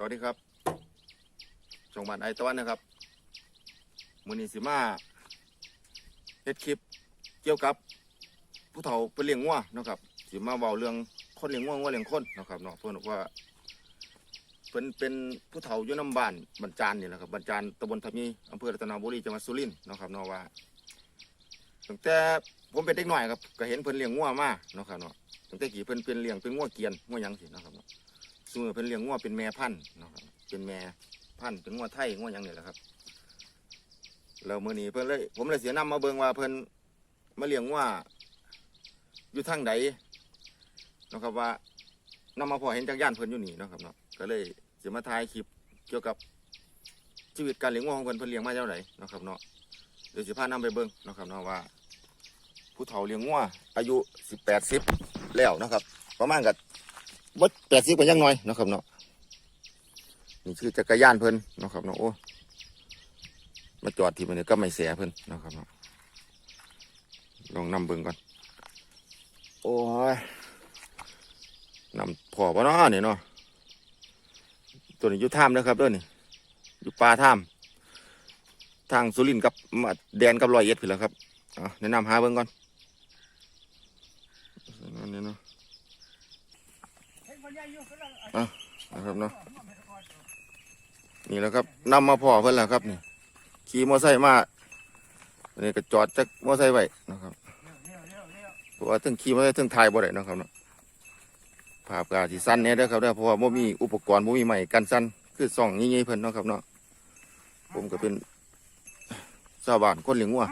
สวัสดีครับช่องบ้านไอตะวันนะครับมือนีสิมาเฮ็ดคลิปเกี่ยวกับ ผู้เฒ่าเป็นเลี้ยงงัวนะครับสิมาเว้าเรื่องคนเลี้ยงงัวงัวเลี้ยงคนนะครับเนาะเพิ่นบอกว่าเพิ่นเป็นผู้เฒ่าอยู่น้ำบ้านบรรจานนี่แหละครับบรรจานตำบลทำมีอำเภอรัตนบุรีจังหวัดสุรินทร์นะครับเนาะว่าตั้งแต่ผมเป็นเด็กหน้อยครับก็เห็นเพิ่นเลี้ยงงัวมาเนาะครับเนาะตั้งแต่กี่เพิ่นเป็นเลี้ยงเป็นงัวเกียนงัวยังสินะครับเนาะ ซึ่งเพิ่นเลี้ยงงัวเป็นแม่พันธุ์นะครับเป็นแม่พันธุ์เป็นงัวไทยงัวหยังนี่แหละครับแล้วมื้อนี้เพิ่นเลยผมเลยเสียนำมาเบิ่งว่าเพิ่นมาเลี้ยงงัวอยู่ทางใดเนะครับว่านำมาพอเห็นจากย่านเพิ่นอยู่นี่นะครับเนาะก็เลยสิมาถ่ายคลิปเกี่ยวกับชีวิตการเลี้ยงงัวของเพิ่นเพิ่นเลี้ยงมาเท่าไหร่นะครับเนาะเดี๋ยวสิพานำไปเบิ่งนะครับเนาะว่า ผู้เฒ่าเลี้ยงงัวอายุ 18 10 แล้วนะครับ ประมาณกับ บดแปดสิบกว่ายังน้อยนะครับเนาะนี่คือจักรยานเพิ่นนะครับเนาะโอ้มาจอดที่มันนี่ก็ไม่เสียเพิ่นนะครับเนาะลองนำเบิ่งก่อน โอ้ยนำพอปะเนาะนี่เนาะตัวนี้อยู่ถ้ำนะครับเด้วยนี่อยู่ป่าถ้ำทางสุรินทร์กับมาแดนกับรอยเอ็ดพี่แล้วครับเอแนะนำหาเบิ่งก่อนนี่เนาะ นะครับเนาะนี่แหละครับนำมาพ่อเพิ่นแล้วครับนี่ขี่มอไซค์มาอันนี้ก็จอดจักมอไซค์ไว้นะครับเพราะว่าถึงขี่มอไซค์ถึงถ่ายบ่ได้นะครับเนาะภาพกาที่สั้นเนี่ยเด้ครับเด้เพราะว่าบ่มีอุปกรณ์บ่มีไม้กันสั้นคือส่องงี้ๆเพิ่นเนาะครับเนาะผมก็เป็นชาวบ้านคนเลี้ยงงัว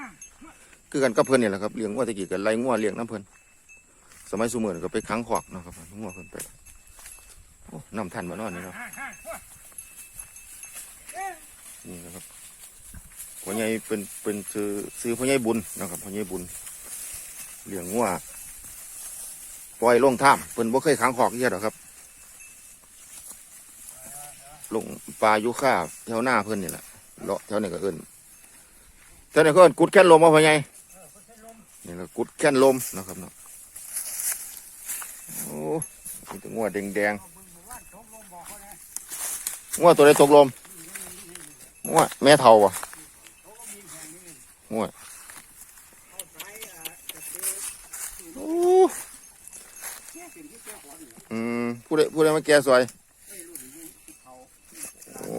คือกันกับเพิ่นนี่แหละครับเลี้ยงงัวตะกี้ก็ไล่งัวเลี้ยงน้ำเพิ่นสมัยซุมื้อนก็ไปขังขอกนะครับงัวเพิ่นไป น้ำทันมานอนนี่เนาะนี่นะครับพ่อใหญ่เป็นเป็นซื้อซื้อพ่อใหญ่บุญนะครับพ่อใหญ่บุญเลี้ยงงัวปล่อยลงถ้ำเพิ่นบ่เคยขังขอกเยอะหรอกครับ ลงปลายุค่าแถวหน้าเพิ่นนี่แหละเลาะแถวนี้ก็เอิ้นแถวนี้ก็เอิ้นกุดแค่นลมมาพ่อใหญ่นี่แหละกุดแค่นลมนะครับเนาะโอ้มีแต่งัวแดงๆ งัวตัวใดตกลมงัวแม่เท่าอะงัวอืมผู้ใดผู้ใดมาแก่ซอยโอ้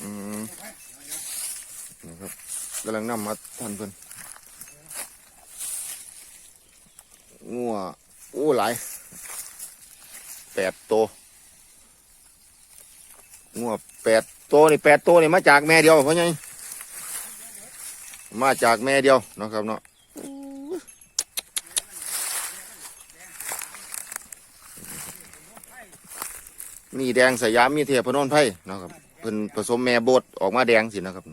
อืมนะครับกำลังนำมาทันเพิ่นงัว อ้หลายแปดตัวงัวแปดตัวนี่แปดตัวนี่มาจากแม่เดียวเพราะไงมาจากแม่เดียวนะครับเนาะมีแดงสยามมีเทียพนนไพ่นะครับเพิ่นผสมแม่โบดออกมาแดงสินะครับ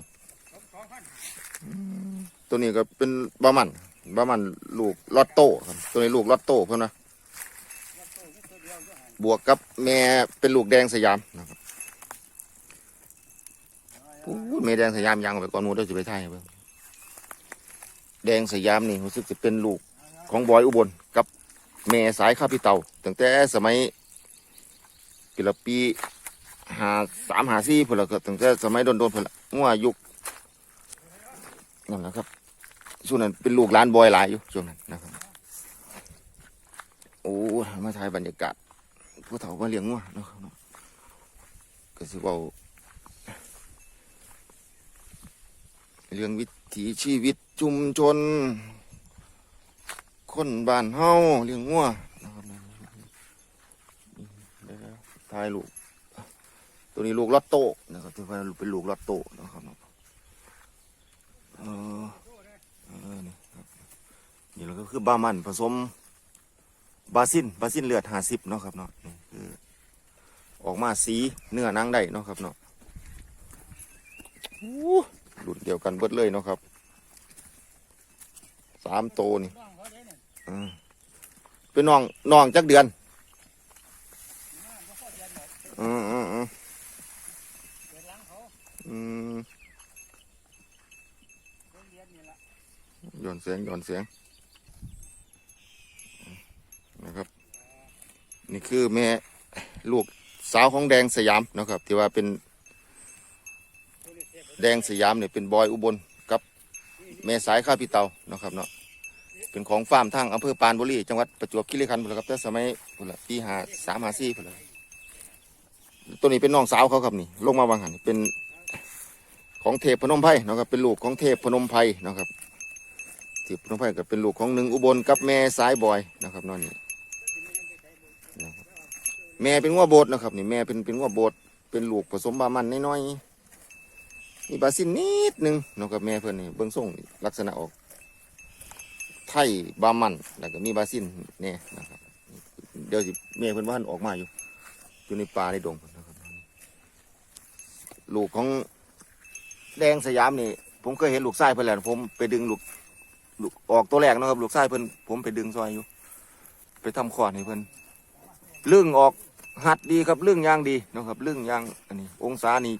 ตัวนี้ก็เป็นบะมันบะมันลูกลอตโต้ครับตัวนี้ลูกลอตโต้เพิ่นนะ บวกกับแม่เป็นลูกแดงสยามนะครับพูดแม่แดงสยามยังเอาไปก่อนมูดี๋ยวจะไปไทยเบิ่งแดงสยามนี่รู้สึกจะเป็นลูกของบอยอุบลกับแม่สายข้าพี่เต่าตั้งแต่สมัยปีละปีหาสามหาสี่พุ่นละก็ตั้งแต่สมัยโดนโดนพุ่นละงัวยุคนั่นแหละครับช่วงนั้นเป็นลูกหลานบอยหลายอยู่ช่วงนั้นนะครับโอ้มาถ่ายบรรยากาศ ผู้เฒ่ามาเลี้ยงงัวเนาะครับเนาะก็สิเว้าเรื่องวิถีชีวิตชุมชน คนบ้านเฮาเลี้ยงงัวนะครับเนาะเดี๋ยวๆถ่ายลูก ตัวนี้ลูกลอตโต้นะครับที่ว่าเป็นลูกลอตโต้นะครับเนาะเออเออนี่ครับนี่เราก็คือบ้ามันผสม บาซินบาซินเลือดห้าสิบเนาะครับเนาะนี่คือออกมาสีเนื้อนังได้เนาะครับเนาะอู้รุ่นเดียวกันเบิดเลยเนาะครับสามโตนี่เป็นน้องน้องจักเดือนอืมอืมอืมอืมย้อนเสียงย้อนเสียง นะครับ นี่คือแม่ลูกสาวของแดงสยามนะครับ ที่ว่าเป็น แดงสยามเนี่ยเป็นบอยอุบลกับแม่สายข้าพี่เตานะครับเนาะเป็นของฟาร์มทางอำเภอปานบุรีจังหวัดประจวบคีรีขันธ์พุ่นล่ะครับแต่สมัยพุ่นละปีหาสามหาสี่พุ่นละตัวนี้เป็นน้องสาวเขาครับนี่ลงมาบางหันเป็นของเทพพนมไพรนะครับเป็นลูกของเทพพนมไพรนะครับเทพพนมไพรก็เป็นลูกของหนึ่งอุบลกับแม่สายบอยนะครับนอนนี่ แม่เป็นงัวโบดนะครับนี่แม่เป็นเป็นงัวโบดเป็นลูกผสมบามันน้อยๆมีบาซินนิดหนึงนะครับแม่เพื่อนนี่เบื้องส่งลักษณะออก ไทยบามันแล้วก็มีบาซินเนี่ยนะครับ เดี๋ยวสิแม่เพิ่อนว่านออกมาอยู่อยู่ในป่าในดงพุ่นนะครับลูกของแดงสยามนี่ ผมเคยเห็นลูกไส้เพิ่อนแล้วผมไปดึงลูกลูกออกตัวแรกนะครับ ลูกไส้เพิ่อนผมไปดึงซอยอยู่ ไปทำคลอดให้เพิ่อนเรื่องออก หัดดีครับเรื่องยางดีนะครับเรื่องยางอันนี้ องศานี้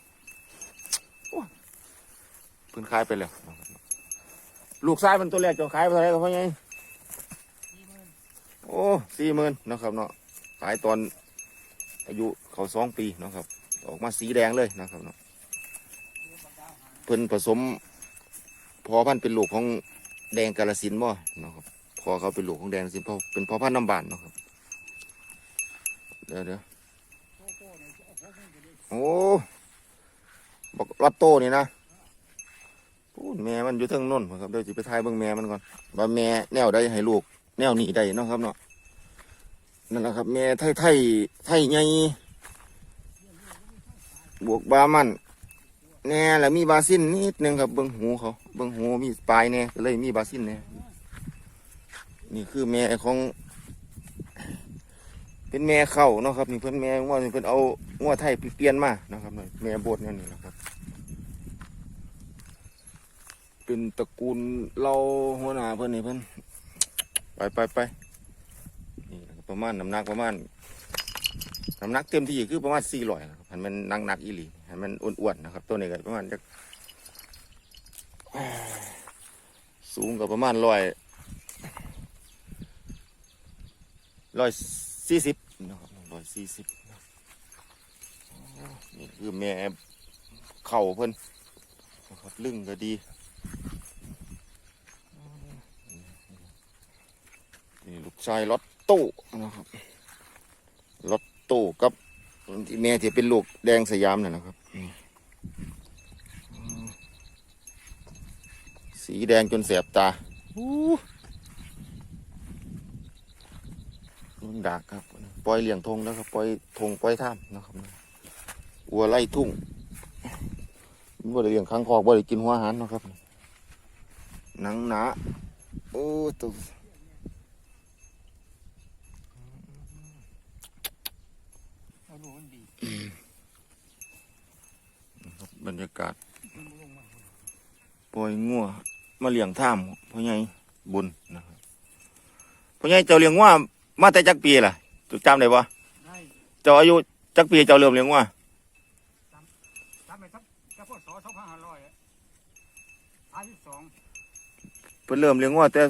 พิ่นขายไปแล้วลูกไส้มันตัวแรกจะขายไปเท่าไหร่ครับพ่อใหญ่โอ้สี่หมื่นนะครับเนาะขายตอนอายุเขาสองปีนะครับ ออกมาสีแดงเลยนะครับเนาะเพิ่นผสม พอพันเป็นลูกของแดงกาลสินบ่เนาะครับพอเขาเป็นลูกของแดงกาฬสินเพราะเป็นพอพันน้ำบานเนาะครับ ดี๋ยวเดี๋ยวโอ้บอกรัตโตนี่นะพูดแม่มันอยู่เทิงโน่นครับเดี๋ยวจะไปทายเบิ่งแม่มันก่อนว่าแม่แนวใดให้ลูก แนวหนีได้เนาะครับเนาะนั่นแหละครับ แม่ไทยไทยไทยใหญ่บวกบามันแน่แล้วมีบาซินนิดนึงครับเบิ้งหูเขาเบิ้งหูมีปลายแน่ก็เลยมีบาซินแน่นี่คือแม่ของ เป็นแม่เข้าเนาะครับนี่เพิ่อนแม่ว่านี่เพิ่อนเอางัวไทยเปลี่ยนมานะครับนี่แม่โบดเนี่ยนี่นะครับ เป็นตระกูลเราหัวหน้าเพิ่อนนี่เพิ่อนไปไปไปนี่ประมาณน้ำหนักประมาณน้ำหนักเต็มที่คือประมาณสี่ร้อยครับให้มันนักหนักอีหลีให้มันอ้วนๆนะครับ ตัวนี้ก็ประมาณจะสูงกับประมาณร้อยร้อย สี่สิบนะครับร้อยสี่สิบนี่คือแม่เข่าเพิ่นนะครับลึงก็ดีนี่ลูกชายรถตู้นะครับรถตู้กับแม่ที่เป็นลูกแดงสยามน่ะนะครับสีแดงจนแสบตา มันดักครับปล่อยเลี้ยงทงแล้วครับปล่อยทงปล่อยท่ามนะครับวัวไล่ทุ่งบ่ได้เลี้ยงค้างคอกบ่ได้กินหัวหารเนะครับหนังหนาโอ้ตัวเอาลูกบรรยากาศปล่อยงัวมาเลี้ยงท่ามพ่อใหญ่บุญนะครับพ่อใหญ่เจ้าเลี้ยงงัว มาแต่จักปีล่ะจุจำได้ปะได้เจ้าอายุจักปีเจ้าเริ่มเลี้ยงงัวทำไปทับทับพศสองพันห้าร้อยห้าสิบสองเพิ่นเริ่มเลี้ยงงัวแต่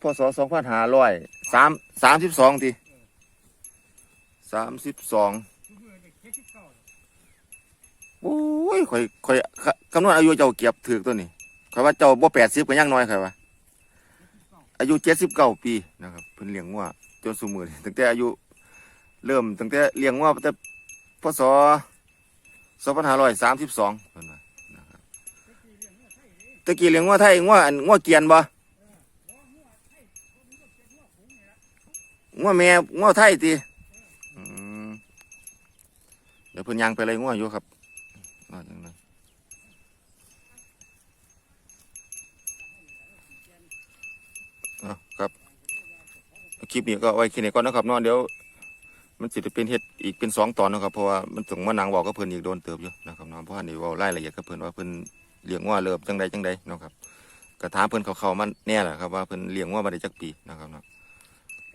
พศสองพันห้าร้อยสามสามสิบสองทีสามสิบสองทุกเมื่อเด็กเจ็ดสิบเก้าโอ้ยข่อยข่อยคคำนวณอายุเจ้าเก็บถือตัวนี้ข่อยว่าเจ้าบ่แปดสิบก็ยังน้อยข่อยว่าอายุเจ็ดสิบเก้าปีนะครับเพิ่นเลี้ยงงัว จนสมือนี้ตั้งแต่อายุเริ่มตั้งแต่เลี้ยงงัวแต่พศสองพันห้าร้อยสามสิบสองเพิ่นว่านะครับตะกี้เลี้ยงงัวไทยงัวอันงัวเกียนบ่งัวแม่งัวไทยติอืมเดี๋ยวเพิ่นย่างไปเลยงัวอยู่ครับว่าจังไดอะครับ คลิปนี้ก็ไว้แค่นี้ก่อนนะครับนาะเดี๋ยว มันสิจะเป็นเฮ็ดอีกเป็นสองตอนนะครับเพราะว่ามันถึงมานั่งเว้ากับเพิ่นอีกโดนเติบอยู่นะครับเนาะเพราะว่านี่เว้ารายละเอียดกับเพิ่นว่าเพิ่นเลี้ยงงัวเริ่มจังใดจังใดนะครับก็ถามเพิ่นเขาๆมันแน่แหละครับว่าเพิ่นเลี้ยงงัวมาได้จักปีนะครับเนาะ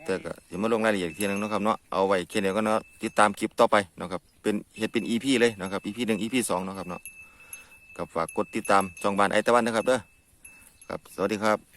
แต่ก็สิมาลงรายละเอียดทีนึงนะครับเนาะเอาไว้แค่นี้ก็เนาะติดตามคลิปต่อไปนะครับเป็นเฮ็ดเป็น EP เลยนะครับ EP หนึ่ง EP สองนะครับเนาะกับฝากกดติดตามช่องบ้านไอตะวันนะครับเด้อครับสวัสดีครับ